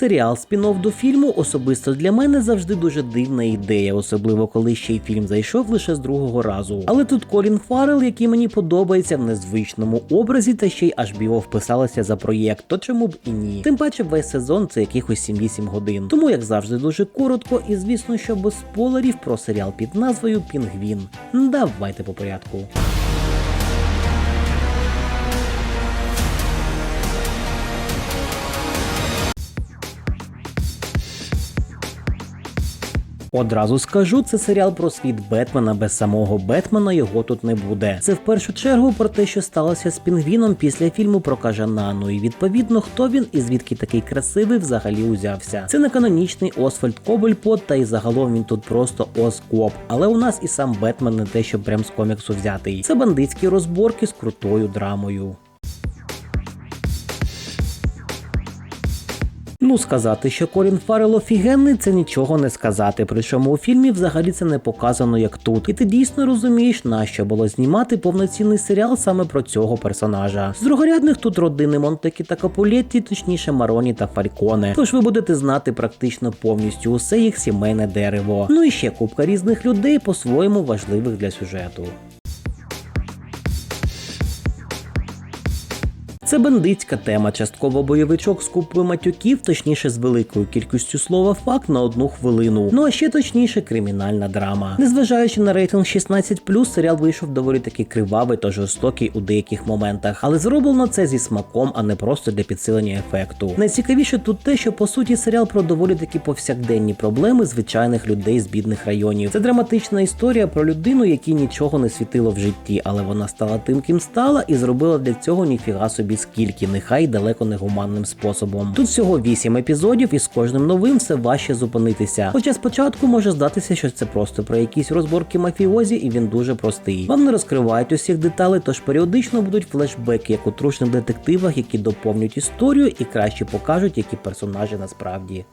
Серіал спін-офф до фільму особисто для мене завжди дуже дивна ідея, особливо коли ще й фільм зайшов лише з другого разу. Але тут Колін Фаррелл, який мені подобається в незвичному образі, та ще й HBO вписалася за проєкт, то чому б і ні? Тим паче весь сезон це якихось 7-8 годин. Тому, як завжди, дуже коротко, і звісно, що без спойлерів про серіал під назвою Пінгвін. Давайте по порядку. Одразу скажу, це серіал про світ Бетмена. Без самого Бетмена його тут не буде. Це в першу чергу про те, що сталося з пінгвіном після фільму про кажана. Ну і відповідно, хто він і звідки такий красивий взагалі узявся. Це не канонічний Освальд Кобельпот, та й загалом він тут просто Оскоп. Але у нас і сам Бетмен не те, що прям з коміксу взятий. Це бандитські розборки з крутою драмою. Ну, сказати, що Колін Фаррелл офігенний, це нічого не сказати. Причому у фільмі взагалі це не показано як тут. І ти дійсно розумієш, на що було знімати повноцінний серіал саме про цього персонажа. З другорядних тут родини Монтекі та Капулетті, точніше Мароні та Фальконе. Тож ви будете знати практично повністю усе їх сімейне дерево. Ну і ще купка різних людей по-своєму важливих для сюжету. Це бандитська тема, частково бойовичок з купою матюків, точніше з великою кількістю слова факт на одну хвилину. Ну а ще точніше кримінальна драма. Незважаючи на рейтинг 16+, серіал вийшов доволі таки кривавий та жорстокий у деяких моментах, але зроблено це зі смаком, а не просто для підсилення ефекту. Найцікавіше тут те, що по суті серіал про доволі таки повсякденні проблеми звичайних людей з бідних районів. Це драматична історія про людину, якій нічого не світило в житті, але вона стала тим, ким стала, і зробила для цього ніфіга собі скільки, нехай далеко не гуманним способом. Тут всього 8 епізодів, і з кожним новим все важче зупинитися. Хоча спочатку може здатися, що це просто про якісь розборки мафіозі, і він дуже простий. Вам не розкривають усіх деталей, тож періодично будуть флешбеки, як у трушних детективах, які доповнюють історію і краще покажуть, які персонажі насправді.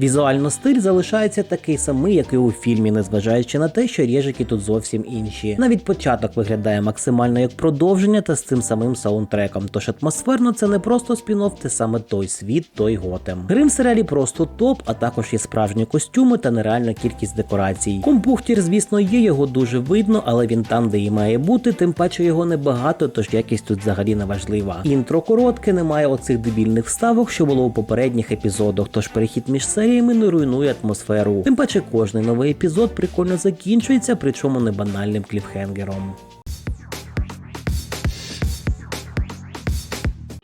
Візуально стиль залишається такий самий, як і у фільмі, незважаючи на те, що режики тут зовсім інші. Навіть початок виглядає максимально як продовження та з цим самим саундтреком. Тож атмосферно це не просто спін-офф, це саме той світ, той готем. Грим в серіалі просто топ, а також є справжні костюми та нереальна кількість декорацій. Компухтір, звісно, є, його дуже видно, але він там, де і має бути, тим паче його небагато, тож якість тут взагалі не важлива. Інтро коротке, немає оцих дебільних вставок, що було у попередніх епізодах, тож перехід між серіями не руйнує атмосферу. Тим паче кожний новий епізод прикольно закінчується, причому не банальним кліфхенгером.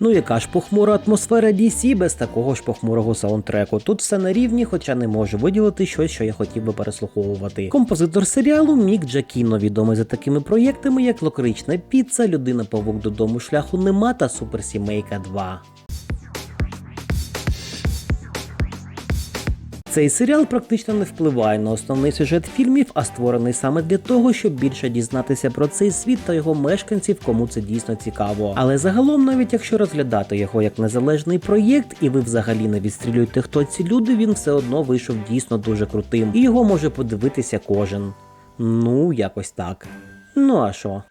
Ну яка ж похмура атмосфера DC без такого ж похмурого саундтреку. Тут все на рівні, хоча не можу виділити щось, що я хотів би переслуховувати. Композитор серіалу Мік Джакіно, відомий за такими проєктами, як Локрична піца, Людина Павук додому шляху нема та Суперсімейка 2. Цей серіал практично не впливає на основний сюжет фільмів, а створений саме для того, щоб більше дізнатися про цей світ та його мешканців, кому це дійсно цікаво. Але загалом, навіть якщо розглядати його як незалежний проєкт, і ви взагалі не відстрілюєте, хто ці люди, він все одно вийшов дійсно дуже крутим, і його може подивитися кожен. Ну, якось так. Ну а що?